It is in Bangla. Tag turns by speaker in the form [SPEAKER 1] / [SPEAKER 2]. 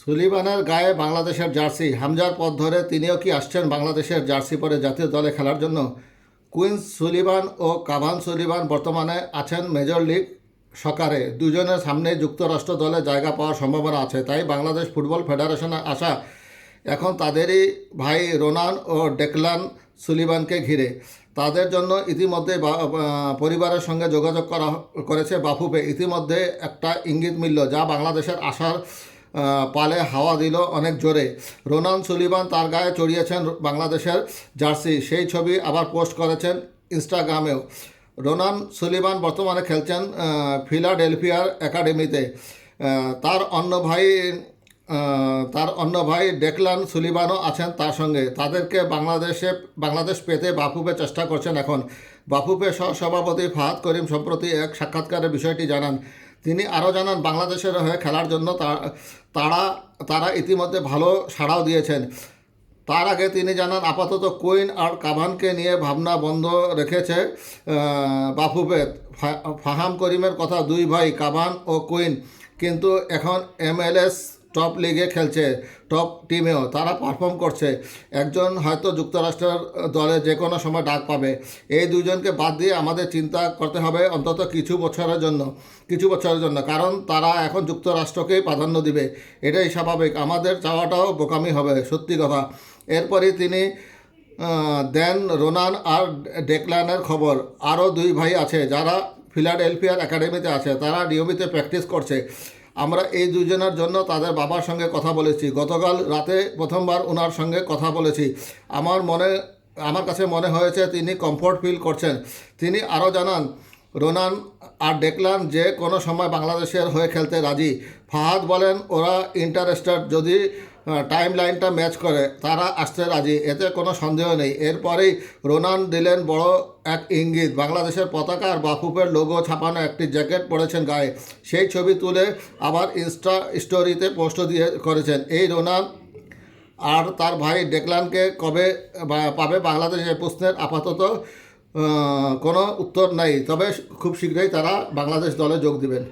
[SPEAKER 1] সুলিমানের গায়ে বাংলাদেশের জার্সি। হামজার পথ ধরে তিনিও কি আসছেন বাংলাদেশের জার্সি পরে জাতীয় দলে খেলার জন্য? কুইন্স সুলিভান ও কাভান সুলিভান বর্তমানে আছেন মেজর লিগ সকারে। দুজনের সামনে যুক্তরাষ্ট্র দলে জায়গা পাওয়ার সম্ভাবনা আছে। তাই বাংলাদেশ ফুটবল ফেডারেশনে আসা এখন তাদেরই ভাই রোনান ও ডেকলান সুলিভানকে ঘিরে। তাদের জন্য ইতিমধ্যে পরিবারের সঙ্গে যোগাযোগ করা করেছে বাফুপে ইতিমধ্যে একটা ইঙ্গিত মিলল যা বাংলাদেশের আসার পালে হাওয়া দিল অনেক জোরে। রোনান সুলিভান তার গায়ে চড়িয়েছেন বাংলাদেশের জার্সি। সেই ছবি আবার পোস্ট করেছেন ইনস্টাগ্রামেও। রোনান সুলিভান বর্তমানে খেলছেন ফিলাডেলফিয়ার একাডেমিতে। তার অন্য ভাই তার অন্য ভাই ডেকলান সুলিভানও আছেন তার সঙ্গে। তাদেরকে বাংলাদেশে, বাংলাদেশ পেতে বাফুপে চেষ্টা করছেন এখন। বাফুপে সহ সভাপতি ফাহাদ করিম সম্প্রতি এক সাক্ষাৎকারে বিষয়টি জানান। তিনি আরও জানান, বাংলাদেশের হয়ে খেলার জন্য তারা তারা ইতিমধ্যে ভালো সাড়াও দিয়েছেন। তার আগে তিনি জানান, আপাতত কুইন আর কাভানকে নিয়ে ভাবনা বন্ধ রেখেছে বাফুবেদ ফাহাম করিমের কথা দুই ভাই, কাভান ও কুইন। কিন্তু এখন এমএলএস টপ লিগে খেলছে টপ টিমেও তারা পারফর্ম করছে। একজন হয়তো যুক্তরাষ্ট্রের দলে যে কোনো সময় ডাক পাবে। এই দুজনকে বাদ দিয়ে আমাদের চিন্তা করতে হবে অন্তত কিছু বছরের জন্য, কিছু বছরের জন্য। কারণ তারা এখন যুক্তরাষ্ট্রকেই প্রাধান্য দিবে। এটাই স্বাভাবিক। আমাদের চাওয়াটাও বোকামি হবে, সত্যি কথা। এরপরই তিনি দেন রোনান আর ডেকলানের খবর। আরও দুই ভাই আছে যারা ফিলাডেলফিয়ার একাডেমিতে আছে। তারা নিয়মিত প্র্যাকটিস করছে। আমরা এই দুজনের জন্য তাদের বাবার সঙ্গে কথা বলেছি। গতকাল রাতে প্রথমবার ওনার সঙ্গে কথা বলেছি। আমার মনে, আমার কাছে মনে হয়েছে তিনি কমফোর্ট ফিল করছেন। তিনি আরও জানান, রোনান আর ডেকলান যে কোনো সময় বাংলাদেশের হয়ে খেলতে রাজি। ফাহাদ বলেন, ওরা ইন্টারেস্টেড। যদি টাইম লাইনটা ম্যাচ করে, তারা আসতে রাজি, এতে কোনো সন্দেহ নেই। এরপরেই রোনান দিলেন বড় এক ইঙ্গিত, বাংলাদেশের পতাকা আর বাফুপের লোগো ছাপানো একটি জ্যাকেট পরেছেন গায়ে। সেই ছবি তুলে আবার ইনস্টা স্টোরিতে পোস্ট দিয়ে করেছেন। এই রোনান আর তার ভাই ডেকলানকে কবে পাবে বাংলাদেশ এই প্রশ্নের আপাতত কোনো উত্তর নাই। তবে খুব শীঘ্রই তারা বাংলাদেশ দলে যোগ দিবেন।